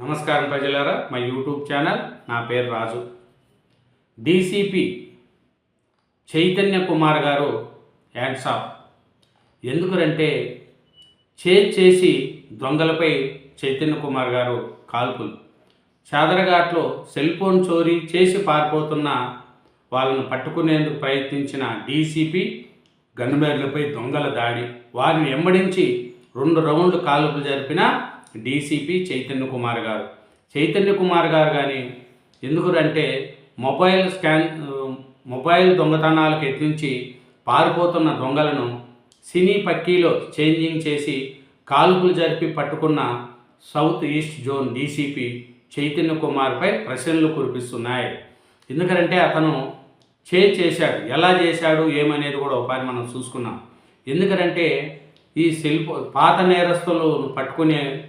నమస్కారం ప్రజలారా మా యూట్యూబ్ ఛానల్ నా పేరు రాజు. డీసీపీ చైతన్య కుమార్ గారు యాడ్సాప్ ఎందుకంటే చే చేసి దొంగలపై చైతన్య కుమార్ గారు కాల్పులు. చాదరఘాట్లో సెల్ ఫోన్ చోరీ చేసి పారిపోతున్న వాళ్ళను పట్టుకునేందుకు ప్రయత్నించిన డీసీపీ గన్మేర్లపై దొంగల దాడి. వారిని వెంబడించి రెండు రౌండ్లు కాల్పులు జరిపిన డీసీపీ చైతన్య కుమార్ గారు. చైతన్య కుమార్ గారు కానీ ఎందుకంటే మొబైల్ స్కాన్ మొబైల్ దొంగతనాలకు ఎత్తించి పారిపోతున్న దొంగలను సినీ పక్కీలో చేంజింగ్ చేసి కాల్పులు జరిపి పట్టుకున్న south east zone DCP Chaitanya కుమార్పై ప్రశ్నలు కురిపిస్తున్నాయి. ఎందుకంటే అతను చే చేశాడు ఎలా చేశాడు ఏమనేది కూడా ఒకసారి మనం చూసుకున్నాం. ఎందుకంటే ఈ సెల్ పాత నేరస్తులు పట్టుకునే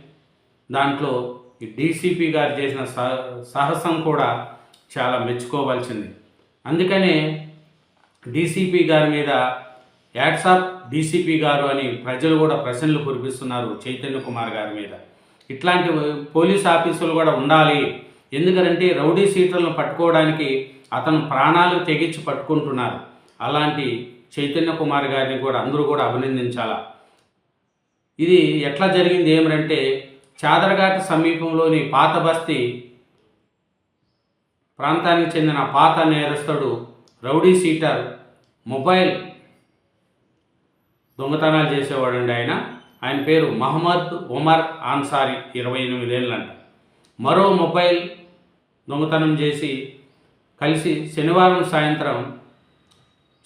దాంట్లో ఈ డీసీపీ గారు చేసిన సాహసం కూడా చాలా మెచ్చుకోవాల్సింది. అందుకనే డీసీపీ గారి మీద యాడ్సాప్ డీసీపీ గారు అని ప్రజలు కూడా ప్రశ్నలు కురిపిస్తున్నారు చైతన్య కుమార్ గారి మీద. ఇట్లాంటి పోలీస్ ఆఫీసులు కూడా ఉండాలి. ఎందుకంటే రౌడీ సీటర్లను పట్టుకోవడానికి అతను ప్రాణాలు తెగించి పట్టుకుంటున్నారు. అలాంటి చైతన్య కుమార్ గారిని కూడా అందరూ కూడా అభినందించాలా. ఇది ఎట్లా జరిగింది ఏమిటంటే చాదరఘాట్ సమీపంలోని పాత బస్తీ ప్రాంతానికి చెందిన పాత నేరస్తుడు రౌడీ సీటర్ మొబైల్ దొంగతనాలు చేసేవాడండి ఆయన. ఆయన పేరు మహమ్మద్ ఉమర్ ఆన్సారి ఇరవై ఎనిమిదేళ్ళంట మరో మొబైల్ దొంగతనం చేసి కలిసి శనివారం సాయంత్రం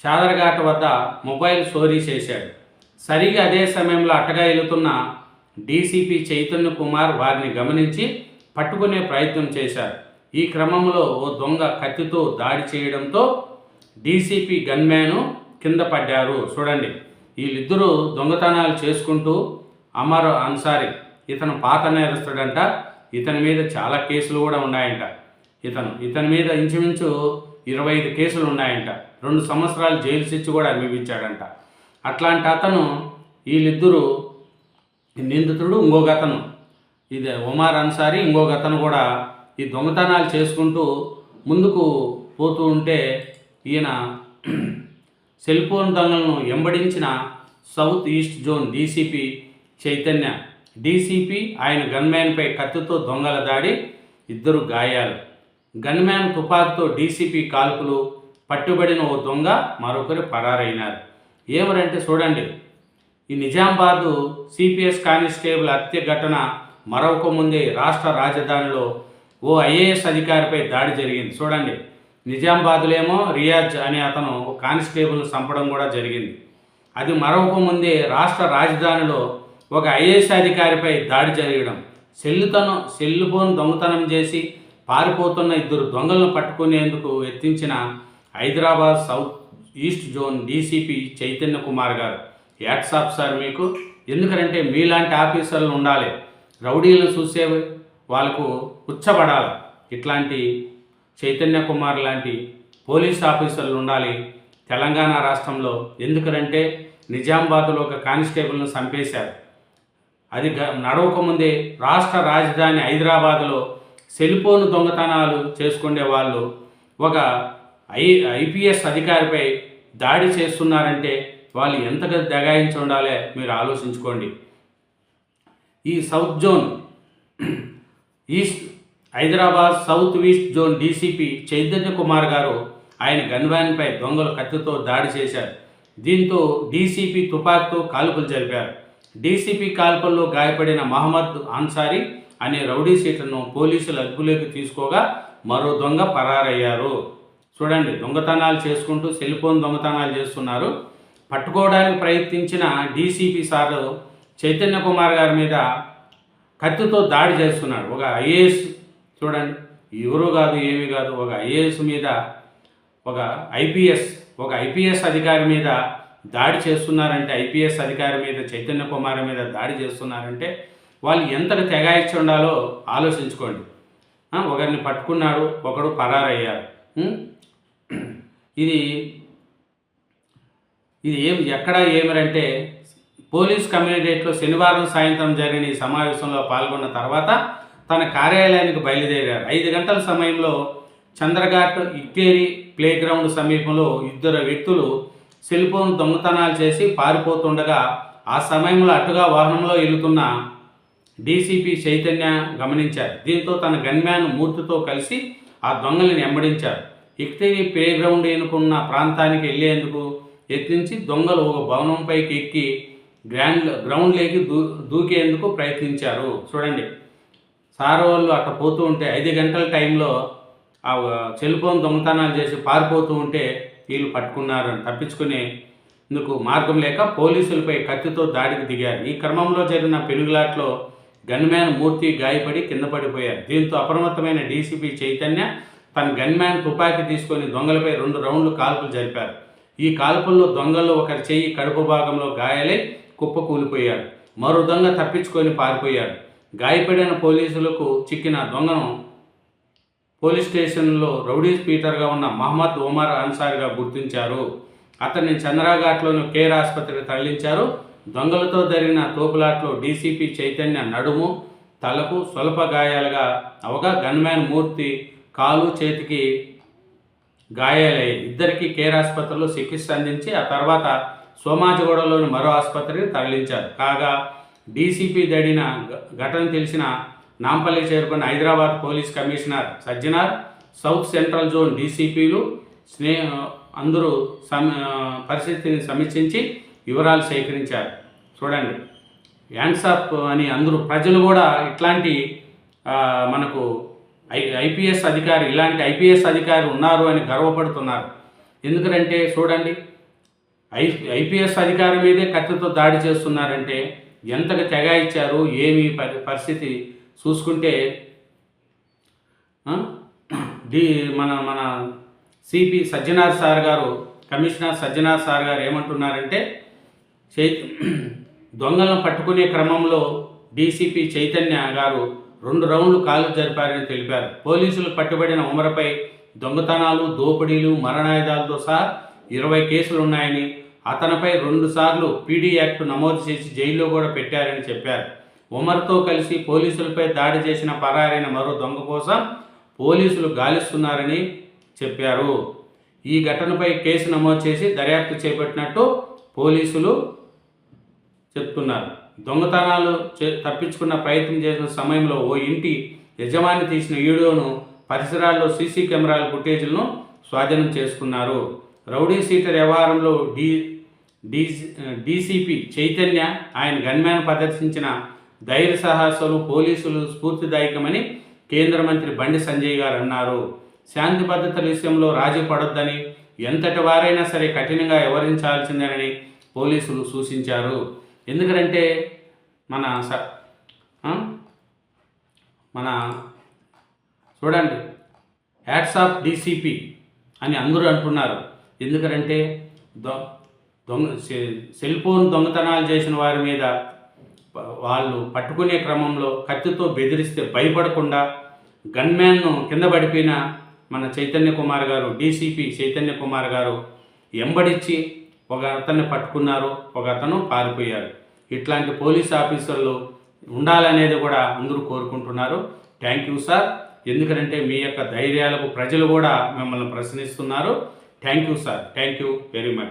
చాదరఘాట్ వద్ద మొబైల్ చోరీ చేశాడు. సరిగా అదే సమయంలో అట్టగా వెళుతున్న డీసీపీ చైతన్య కుమార్ వారిని గమనించి పట్టుకునే ప్రయత్నం చేశారు. ఈ క్రమంలో ఓ దొంగ కత్తితో దాడి చేయడంతో డీసీపీ గన్మ్యాను కింద పడ్డారు. చూడండి వీళ్ళిద్దరూ దొంగతనాలు చేసుకుంటూ అమర్ అన్సారీ ఇతను పాత నేరస్తుడంట ఇతని మీద చాలా కేసులు కూడా ఉన్నాయంట. ఇతను ఇతని మీద ఇంచుమించు ఇరవై ఐదు కేసులు ఉన్నాయంట. రెండు సంవత్సరాలు జైలు శిక్ష కూడా అనుభవించాడంట అట్లాంటి అతను వీళ్ళిద్దరూ నిందితుడు ఇంకో గతను ఇది ఉమార్ అన్సారీ ఇంకో గతను కూడా ఈ దొంగతనాలు చేసుకుంటూ ముందుకు పోతూ ఉంటే ఈయన సెల్ ఫోన్ దొంగలను ఎంబడించిన south east zone DCP Chaitanya. DCP ఆయన గన్మ్యాన్పై కత్తితో దొంగల దాడి ఇద్దరు గాయాలు. గన్మ్యాన్ తుపాకుతో డీసీపీ కాల్పులు పట్టుబడిన ఓ దొంగ మరొకరు పరారైనారు. ఏమరంటే చూడండి ఈ నిజామాబాదు సిపిఎస్ కానిస్టేబుల్ హత్య ఘటన మరొక ముందే రాష్ట్ర రాజధానిలో ఓ ఐఏఎస్ అధికారిపై దాడి జరిగింది. చూడండి నిజామాబాద్లేమో ఏమో రియాజ్ అనే అతను ఒక కానిస్టేబుల్ను చంపడం కూడా జరిగింది. అది మరొక ముందే రాష్ట్ర రాజధానిలో ఒక ఐఏఎస్ అధికారిపై దాడి జరగడం. సెల్లుతనం సెల్లు ఫోన్ దొంగతనం చేసి పారిపోతున్న ఇద్దరు దొంగలను పట్టుకునేందుకు ఎత్తించిన Hyderabad south east zone DCP Chaitanya Kumar garu. WhatsApp sir మీకు? ఎందుకంటే మీలాంటి ఆఫీసర్లు ఉండాలి. రౌడీలను చూసే వాళ్ళకు ఉచ్చబడాలి ఇట్లాంటి చైతన్య కుమార్ లాంటి పోలీస్ ఆఫీసర్లు ఉండాలి తెలంగాణ రాష్ట్రంలో. ఎందుకంటే నిజామాబాద్లో ఒక కానిస్టేబుల్ను చంపేశారు. అది గ- నడవకముందే రాష్ట్ర రాజధాని హైదరాబాద్లో సెల్ ఫోన్ దొంగతనాలు చేసుకునే వాళ్ళు ఒక ఐ ఐపీఎస్ అధికారిపై దాడి చేస్తున్నారంటే వాళ్ళు ఎంతగా దగాయించి ఉండాలి మీరు ఆలోచించుకోండి. ఈ south zone east Hyderabad south east zone DCP Chaitanya Kumar garu ఆయన గన్వ్యాన్పై దొంగలు కత్తితో దాడి చేశారు. దీంతో డీసీపీ తుపాకీతో కాల్పులు జరిపారు. డీసీపీ కాల్పుల్లో గాయపడిన మహమ్మద్ అన్సారీ అనే రౌడీ సీట్ను పోలీసులు అదుపులోకి తీసుకోగా మరో దొంగ పరారయ్యారు. చూడండి దొంగతనాలు చేసుకుంటూ సెల్ ఫోన్ దొంగతనాలు చేస్తున్నారు. పట్టుకోవడానికి ప్రయత్నించిన డీసీపీ సారు చైతన్య కుమార్ గారి మీద కత్తితో దాడి చేస్తున్నాడు. ఒక ఐఏఎస్ చూడండి. ఎవరు కాదు ఏమీ కాదు. ఒక ఐఏఎస్ మీద ఒక ఐపీఎస్ ఒక ఐపీఎస్ అధికారి మీద దాడి చేస్తున్నారంటే ఐపీఎస్ అధికారి మీద చైతన్య కుమార్ మీద దాడి చేస్తున్నారంటే వాళ్ళు ఎంతగా తెగాయిచ్చి ఉండాలో ఆలోచించుకోండి. ఒకరిని పట్టుకున్నాడు ఒకడు పరారయ్యారు. ఇది ఇది ఏం ఎక్కడ ఏమిరంటే పోలీస్ కమ్యూనికేట్లో శనివారం సాయంత్రం జరిగిన ఈ సమావేశంలో పాల్గొన్న తర్వాత తన కార్యాలయానికి బయలుదేరారు. ఐదు గంటల సమయంలో చంద్రఘాట్ ఇక్కేరి ప్లే గ్రౌండ్ సమీపంలో ఇద్దరు వ్యక్తులు సెల్ ఫోన్ దొంగతనాలు చేసి పారిపోతుండగా ఆ సమయంలో అటుగా వాహనంలో వెళుతున్న డీసీపీ చైతన్య గమనించారు. దీంతో తన గన్మ్యాన్ మూర్తితో కలిసి ఆ దొంగలను వెంబడించారు. ఇక్తేరి ప్లే గ్రౌండ్ ఎన్నుకున్న ప్రాంతానికి వెళ్ళేందుకు యత్నించి దొంగలు ఒక భవనంపైకి ఎక్కి గ్రాండ్ గ్రౌండ్లోకి దూ దూకేందుకు ప్రయత్నించారు. చూడండి. సార్ వాళ్ళు అక్కడ పోతూ ఉంటే ఐదు గంటల టైంలో ఆ సెల్ ఫోన్ దొంగతనాలు చేసి పారిపోతూ ఉంటే వీళ్ళు పట్టుకున్నారు తప్పించుకునే ఇందుకు మార్గం లేక పోలీసులపై కత్తితో దాడికి దిగారు. ఈ క్రమంలో జరిగిన పెనుగులాట్లో గన్మ్యాన్ మూర్తి గాయపడి కింద పడిపోయారు. దీంతో అప్రమత్తమైన డీసీపీ చైతన్య తన గన్మ్యాన్ తుపాకీ తీసుకొని దొంగలపై రెండు రౌండ్లు కాల్పులు జరిపారు. ఈ కాల్పుల్లో దొంగల్లో ఒకరి చేయి కడుపు భాగంలో గాయాలై కుప్ప కూలిపోయాడు. మరో దొంగ తప్పించుకొని పారిపోయాడు. గాయపడిన పోలీసులకు చిక్కిన దొంగను పోలీస్ స్టేషన్లో రౌడీ స్పీటర్గా ఉన్న మహమ్మద్ ఉమర్ అన్సార్గా గుర్తించారు. అతన్ని చంద్రాఘాట్లోని కేర్ ఆసుపత్రికి తరలించారు. దొంగలతో జరిగిన తోపులాట్లో డీసీపీ చైతన్య నడుము తలకు స్వల్ప గాయాలుగా అవగా గన్మ్యాన్ మూర్తి కాలు చేతికి గాయాలయ్యాయి. ఇద్దరికి కేర్ ఆసుపత్రిలో చికిత్స అందించి ఆ తర్వాత సోమాజిగూడలోని మరో ఆసుపత్రికి తరలించారు. కాగా డీసీపీ దడిన ఘటన తెలిసిన నాంపల్లి చేరుకున్న Hyderabad police commissioner Sajjanar south central zone డీసీపీలు స్నే అందరూ సమ పరిస్థితిని సమీక్షించి వివరాలు సేకరించారు. చూడండి యాన్సాప్ అని అందరూ ప్రజలు కూడా ఇట్లాంటి మనకు ఐ ఐపీఎస్ అధికారి ఇలాంటి ఐపీఎస్ అధికారి ఉన్నారు అని గర్వపడుతున్నారు. ఎందుకంటే చూడండి ఐ ఐపీఎస్ అధికారి మీదే కత్తితో దాడి చేస్తున్నారంటే ఎంతగా తెగ ఇచ్చారు ఏమి పరి పరిస్థితి చూసుకుంటే దీ డి మన మన CP Sajjanar sir garu commissioner Sajjanar sir garu ఏమంటున్నారంటే చై దొంగలను పట్టుకునే క్రమంలో డీసీపీ చైతన్య గారు రెండు రౌండ్లు కాలు జరిపారని తెలిపారు. పోలీసులు పట్టుబడిన ఉమరపై దొంగతనాలు దోపిడీలు మరణాయుధాలతో సహా ఇరవై కేసులు ఉన్నాయని అతనిపై రెండుసార్లు పీడీ యాక్ట్ నమోదు చేసి జైల్లో కూడా పెట్టారని చెప్పారు. ఉమర్తో కలిసి పోలీసులపై దాడి చేసిన పరారైన మరో దొంగ కోసం పోలీసులు గాలిస్తున్నారని చెప్పారు. ఈ ఘటనపై కేసు నమోదు చేసి దర్యాప్తు చేపట్టినట్టు పోలీసులు చెప్తున్నారు. దొంగతనాలు చే- తప్పించుకున్న ప్రయత్నం చేసిన సమయంలో ఓ ఇంటి యజమాని తీసిన వీడియోను పరిసరాల్లో సీసీ కెమెరాల ఫుటేజ్లను స్వాధీనం చేసుకున్నారు. రౌడీ సీటర్ వ్యవహారంలో డి డి డీసీపీ చైతన్య ఆయన గన్మ్యాన్ ప్రదర్శించిన ధైర్య సాహసాలు పోలీసులు స్ఫూర్తిదాయకమని కేంద్ర మంత్రి బండి సంజయ్ గారు అన్నారు. శాంతి భద్రతల విషయంలో రాజీ పడొద్దని ఎంతటి వారైనా సరే కఠినంగా వ్యవహరించాల్సిందేనని పోలీసులు సూచించారు. ఎందుకంటే మన స మన చూడండి యాడ్స్ ఆఫ్ డీసీపీ అని అందరూ అంటున్నారు. ఎందుకంటే దొ దొంగ సెల్ ఫోన్ దొంగతనాలు చేసిన వారి మీద వాళ్ళు పట్టుకునే క్రమంలో కత్తితో బెదిరిస్తే భయపడకుండా గన్మ్యాన్ను కింద పడిపోయిన మన చైతన్య కుమార్ గారు డీసీపీ చైతన్య కుమార్ గారు ఎంబడిచ్చి ఒక అతన్ని పట్టుకున్నారు ఒక అతను పారిపోయారు. ఇట్లాంటి పోలీస్ ఆఫీసర్లు ఉండాలనేది కూడా అందరూ కోరుకుంటున్నారు. థ్యాంక్ యూ సార్ ఎందుకంటే మీ యొక్క ధైర్యాలకు ప్రజలు కూడా మిమ్మల్ని ప్రశ్నిస్తున్నారు. Thank you sir thank you very much